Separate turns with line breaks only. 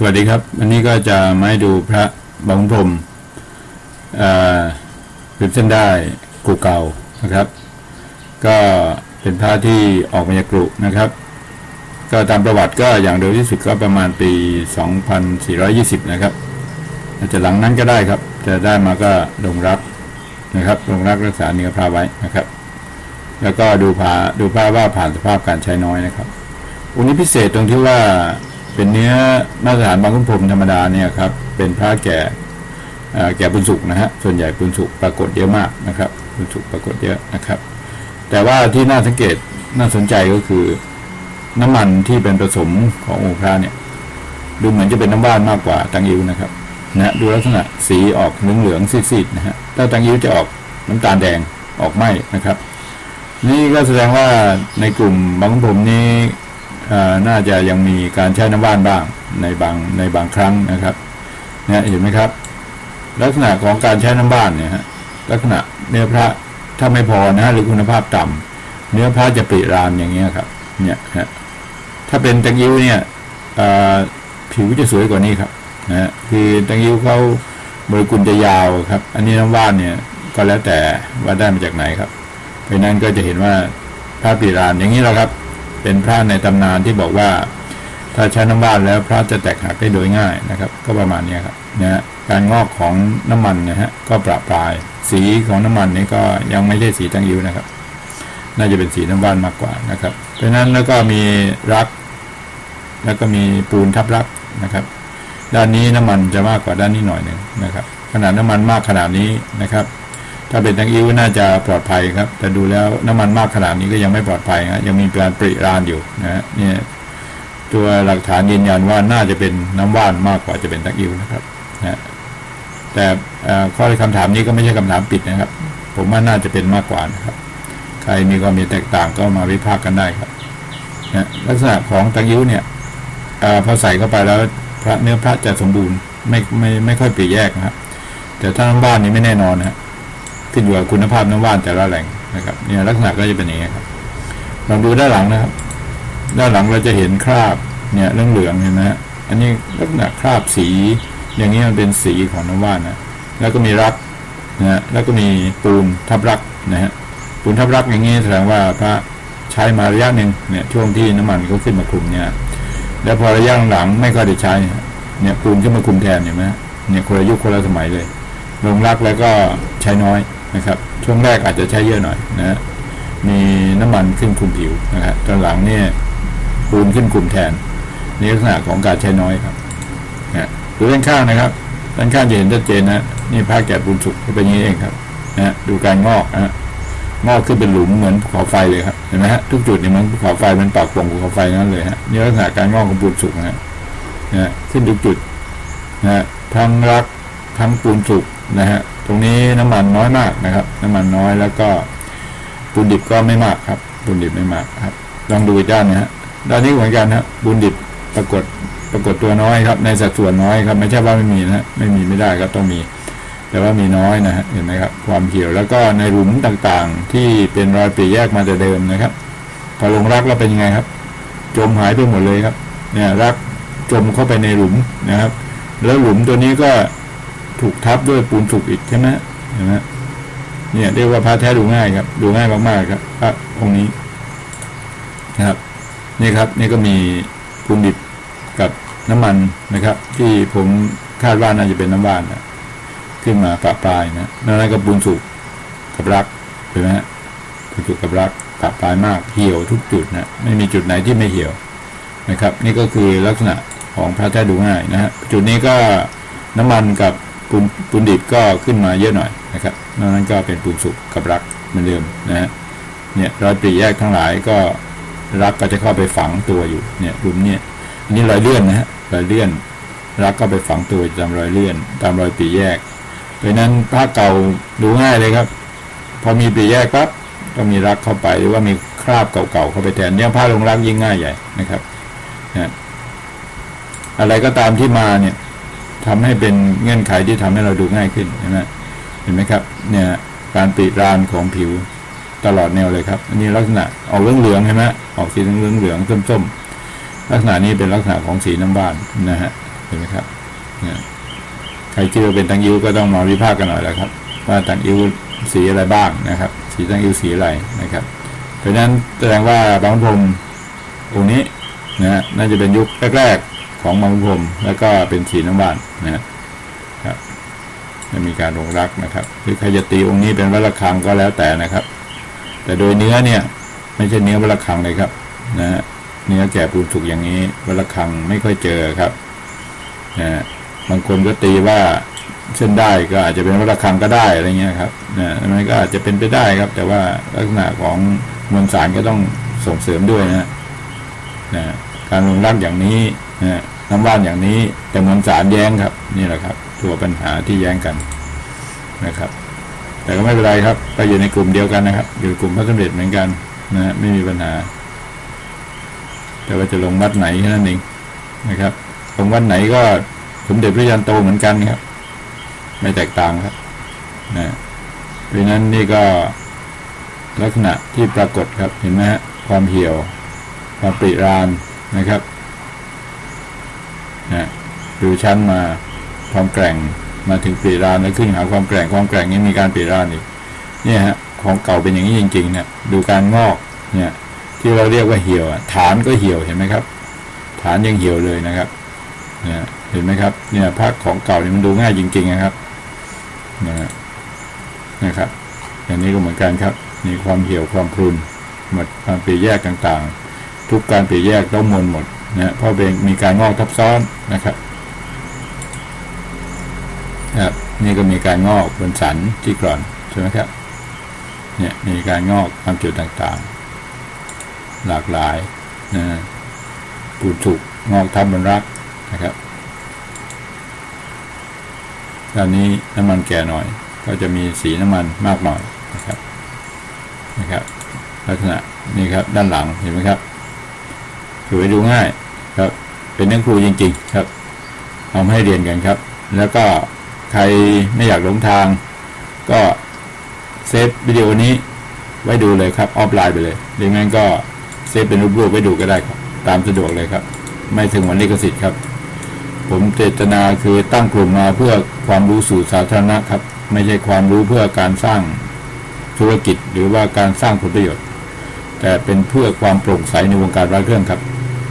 สวัสดีครับอันนี้ก็จะมาให้ดูพระบางพรมริบเส้นได้กรุเก่านะครับ ก็เป็นพระที่ออกมาจากกรุนะครับ ก็ตามประวัติก็อย่างเร็วที่สุดก็ประมาณปี 2420 นะครับอาจจะหลังนั้นก็ได้ครับ จะได้มาก็ลงรักนะครับลงรักรักษาเนื้อพระไว้นะครับ แล้วก็ดูพาดูพระว่าผ่านสภาพการใช้น้อยนะครับองค์นี้พิเศษตรงที่ว่า เป็นเนื้อมาตรฐานบางคุ้มพรมธรรมดาเนี่ยครับ เป็นพระแก่แก่ปุนสุกนะฮะส่วนใหญ่ปุนสุกปรากฏเยอะมากนะครับปุนสุกปรากฏเยอะนะครับ แต่ว่าที่น่าสังเกตน่าสนใจก็คือน้ำมันที่เป็นผสมขององค์พระเนี่ย ดูเหมือนจะเป็นน้ำว่านมากกว่าตังยิวนะครับนะดูลักษณะสีออกเหลืองเหลืองซีดๆนะฮะถ้าตังยิวจะออกน้ำตาลแดงออกไหมนะครับ นี่ก็แสดงว่าในกลุ่มบางผมนี้ น่าจะยังมีการใช้น้ำว่านบ้างในบางในบางครั้งนะครับเนี่ยเห็นไหมครับ ลักษณะของการใช้น้ำว่านเนี่ยฮะลักษณะเนื้อพระถ้าไม่พอนะหรือคุณภาพต่ำเนื้อพระจะปริรามอย่างเงี้ยครับ เนี่ยฮะถ้าเป็นตังยิ้วเนี่ยผิวจะสวยกว่านี้ครับนะคือตังยิ้วเขาบริกุลจะยาวครับ อันนี้น้ำว่านเนี่ยก็แล้วแต่ว่าได้มาจากไหนครับเพราะนั้นก็จะเห็นว่าพระปีรานอย่างนี้แหละครับ เป็นพระในตำนานที่บอกว่า ถ้าใช้น้ำว่านแล้วพระจะแตกหักได้โดยง่ายนะครับ ก็ประมาณนี้ครับนะการงอกของน้ำมันนะฮะก็ประปราย สีของน้ำมันนี่ก็ยังไม่ใช่สีตังยิวนะครับ น่าจะเป็นสีน้ำว่านมากกว่านะครับ เพราะนั้นแล้วก็มีรัก แล้วก็มีปูนทับรักนะครับ ด้านนี้น้ำมันจะมากกว่าด้านนี้หน่อยหนึ่งนะครับ ขนาดน้ำมันมากขนาดนี้นะครับ ถ้าเป็นตังอิ้วน่าจะปลอดภัยครับ แต่ดูแล้วน้ำมันมากขนาดนี้ก็ยังไม่ปลอดภัยนะยังมีการปริรานอยู่นะเนี่ยตัวหลักฐานยืนยันว่าน่าจะเป็นน้ำว่านมากกว่าจะเป็นตังอิ้วนะครับนะแต่ข้อคำถามนี้ก็ไม่ใช่คำถามปิดนะครับ ผมว่าน่าจะเป็นมากกว่านะครับ ใครมีความมีแตกต่างก็มาวิพากษ์กันได้ครับนะลักษณะของตังยิ้วเนี่ยอพอใส่เข้าไปแล้วพระเนื้อพระจะสมบูรณ์ไม่ไม่ไม่ค่อยเปลียแยกนะครับแต่ถ้าน้ำบ้านนี้ไม่แน่นอนนะ ขึ้นอยู่กับคุณภาพน้ำว่านแต่ละแหล่งนะครับเนี่ยลักษณะก็จะเป็นอย่างนี้ครับลองดูด้านหลังนะครับ ด้านหลังเราจะเห็นคราบเนี่ยเรื่องเหลืองเห็นไหมฮะอันนี้ลักษณะคราบสี อย่างนี้มันเป็นสีของน้ำว่านนะแล้วก็มีรักนะฮะแล้วก็มีปูนทับรักนะฮะปูนทับรักอย่างนี้แสดงว่าพระใช้มาระยะหนึ่งเนี่ยช่วงที่น้ำมันเขาขึ้นมาคุมเนี่ย แล้วพอระยะหลังไม่ค่อยได้ใช้เนี่ยปูนขึ้นมาคุมแทนเห็นไหมเนี่ยคนละยุคคนละสมัยเลยลงรักแล้วก็ใช้น้อย นะครับ ช่วงแรกอาจจะใช้เยอะหน่อยนะมีน้ำมันขึ้นคุมผิวนะครับตอนหลังเนี่ยปูนขึ้นคุมแทนนี่ลักษณะของการใช้น้อยครับนะดูด้านข้างนะครับด้านข้างจะเห็นชัดเจนนะนี่ผ้าแกะปูนสุกเป็นอย่างนี้เองครับนะดูการงอกนะงอกขึ้นเป็นหลุมเหมือนภูเขาไฟเลยครับเห็นไหมฮะทุกจุดนี่มันภูเขาไฟมันปากป่องภูเขาไฟนั่นเลยฮะนี่ลักษณะการงอกของปูนสุกนะนะขึ้นทุกจุดนะทั้งรักทั้งปูนสุกนะฮะ ตรงนี้น้ำมันน้อยมากนะครับ น้ำมันน้อยแล้วก็ปูนดิบก็ไม่มากครับปูนดิบไม่มากครับ ลองดูอีกด้านนะฮะด้านนี้เหมือนกันนะปูนดิบปรากฏปรากฏตัวน้อยครับ ในสัดส่วนน้อยครับ ไม่ใช่ว่าไม่มีนะไม่มีไม่ได้ก็ต้องมี แต่ว่ามีน้อยนะฮะเห็นไหมครับ ความเขียวแล้วก็ในหลุมต่างๆ ที่เป็นรอยปีแยกมาแต่เดิมนะครับ พอลงรักแล้วเป็นยังไงครับ จมหายไปหมดเลยครับ เนี่ยรักจมเข้าไปในหลุมนะครับ แล้วหลุมตัวนี้ก็ ถูกทับด้วยปูนสุกอีกใช่ไหมเห็นไหมเนี่ยเรียกว่าพระแท้ดูง่ายครับ ดูง่ายมากๆครับพระองค์นี้นะครับ นี่ครับ นี่ก็มีปูนดิบกับน้ำมันนะครับ ที่ผมคาดว่าน่าจะเป็นน้ำว่านนะขึ้นมาปะปลายนะนั่นก็ปูนสุกกับรักเห็นไหมฮะปูนสุกกับรักปะปลายมากเหี่ยวทุกจุดนะไม่มีจุดไหนที่ไม่เหี่ยวนะครับ นี่ก็คือลักษณะของพระแท้ดูง่ายนะฮะจุดนี้ก็น้ำมันกับ ปูนปูนดิบก็ขึ้นมาเยอะหน่อยนะครับนอกนั้นก็เป็นปูนสุกกับรักเหมือนเดิมนะฮะเนี่ยรอยปรีแยกทั้งหลายก็รักก็จะเข้าไปฝังตัวอยู่เนี่ยรุมเนี่ยอันนี้รอยเลื่อนนะฮะรอยเลื่อน รักก็ไปฝังตัวตามรอยเลื่อน ตามรอยปรีแยกเพราะนั้นผ้าเก่าดูง่ายเลยครับ พอมีปรีแยกปั๊บก็มีรักเข้าไปหรือว่ามีคราบเก่าๆเข้าไปแทนเนี่ยผ้าลงรักยิ่งง่ายใหญ่นะครับนะอะไรก็ตามที่มาเนี่ย ทำให้เป็นเงื่อนไขที่ทำให้เราดูง่ายขึ้นเห็นไหมเห็นไหมครับ เนี่ย การปิดรานของผิวตลอดแนวเลยครับอันนี้ลักษณะออกเหลืองเหลืองเห็นไหมออกสีเหลืองเหลืองส้มส้มลักษณะนี้เป็นลักษณะของสีน้ำบ้านนะฮะเห็นไหมครับเนี่ยใครคิดว่าเป็นตังยิวก็ต้องมาวิพากษ์กันหน่อยแล้วครับ ว่าตังยิวสีอะไรบ้างนะครับ สีตังยิวสีอะไรนะครับ เพราะฉะนั้นแสดงว่าบางพรมองค์นี้นะฮะน่าจะเป็นยุคแรกๆ ของบางพรมแล้วก็เป็นสีน้ำบานนะฮะครับจะมีการลงรักนะครับหรือใครจะตีองค์นี้เป็นวัดระฆังก็แล้วแต่นะครับ แต่โดยเนื้อเนี่ย ไม่ใช่เนื้อวัดระฆังเลยครับ นะฮะเนื้อแก่ปูนสุกอย่างนี้วัดระฆังไม่ค่อยเจอครับนะบางคนก็ตีว่าเส้นได้ก็อาจจะเป็นวัดระฆังก็ได้อะไรเงี้ยครับนะมันก็อาจจะเป็นไปได้ครับ แต่ว่าลักษณะของมวลสารก็ต้องส่งเสริมด้วยนะฮะนะการลงรักอย่างนี้ นะน้ำว่านอย่างนี้แต่มวลสารแย้งครับ นี่แหละครับ ตัวปัญหาที่แย้งกันนะครับ แต่ก็ไม่เป็นไรครับก็อยู่ในกลุ่มเดียวกันนะครับ อยู่กลุ่มพระสมเด็จเหมือนกันนะฮะไม่มีปัญหา แต่ว่าจะลงวัดไหนแค่นั้นเองนะครับลงวัดไหนก็สมเด็จพระยันโตเหมือนกันครับ ไม่แตกต่างครับนะเพราะนั้นนี่ก็ลักษณะที่ปรากฏครับเห็นไหมฮะความเหี่ยว ความปริรานนะครับ นะดูชั้นมาความแกร่งมาถึงปริรานแล้วขึ้นหาความแกร่งความแกร่งนี้มีการปริรานอีกเนี่ยฮะของเก่าเป็นอย่างนี้จริงๆเนี่ยดูการงอกเนี่ยที่เราเรียกว่าเหี่ยวฐานก็เหี่ยวเห็นไหมครับ ฐานยังเหี่ยวเลยนะครับเนี่ยเห็นไหมครับเนี่ยภาคของเก่านี่มันดูง่ายจริงๆนะครับนะนะครับอย่างนี้ก็เหมือนกันครับ มีความเหี่ยวความพรุนหมดความเปรียแยกต่างๆ ทุกการเปรียแยกต้องมนหมด นะเพราะเป็นมีการงอกทับซ้อนนะครับครับนี่ก็มีการงอกบนสันที่กรอนใช่ไหมครับเนี่ยมีการงอกตามจุดต่างๆ หลากหลายนะปูถูกงอกทับบนรักนะครับด้านนี้น้ำมันแก่หน่อย ก็จะมีสีน้ำมันมากหน่อยนะครับนะครับ ลักษณะนี่ครับด้านหลังเห็นไหมครับ ถือไว้ดูง่ายครับ เป็นนักครูจริง ๆ ครับ เอาให้เรียนกันครับ แล้วก็ใครไม่อยากหลงทาง ก็เซฟวิดีโอนี้ไว้ดูเลยครับ ออฟไลน์ไปเลยหรืองั้นก็เซฟเป็นรูปๆไว้ดูก็ได้ครับ ตามสะดวกเลยครับ ไม่ถึงวันลิขสิทธิ์ครับ ผมเจตนาคือตั้งกลุ่มมาเพื่อความรู้สู่สาธารณะครับ ไม่ใช่ความรู้เพื่อการสร้างธุรกิจหรือว่าการสร้างผลประโยชน์ แต่เป็นเพื่อความโปร่งใสในวงการร้านเครื่องครับ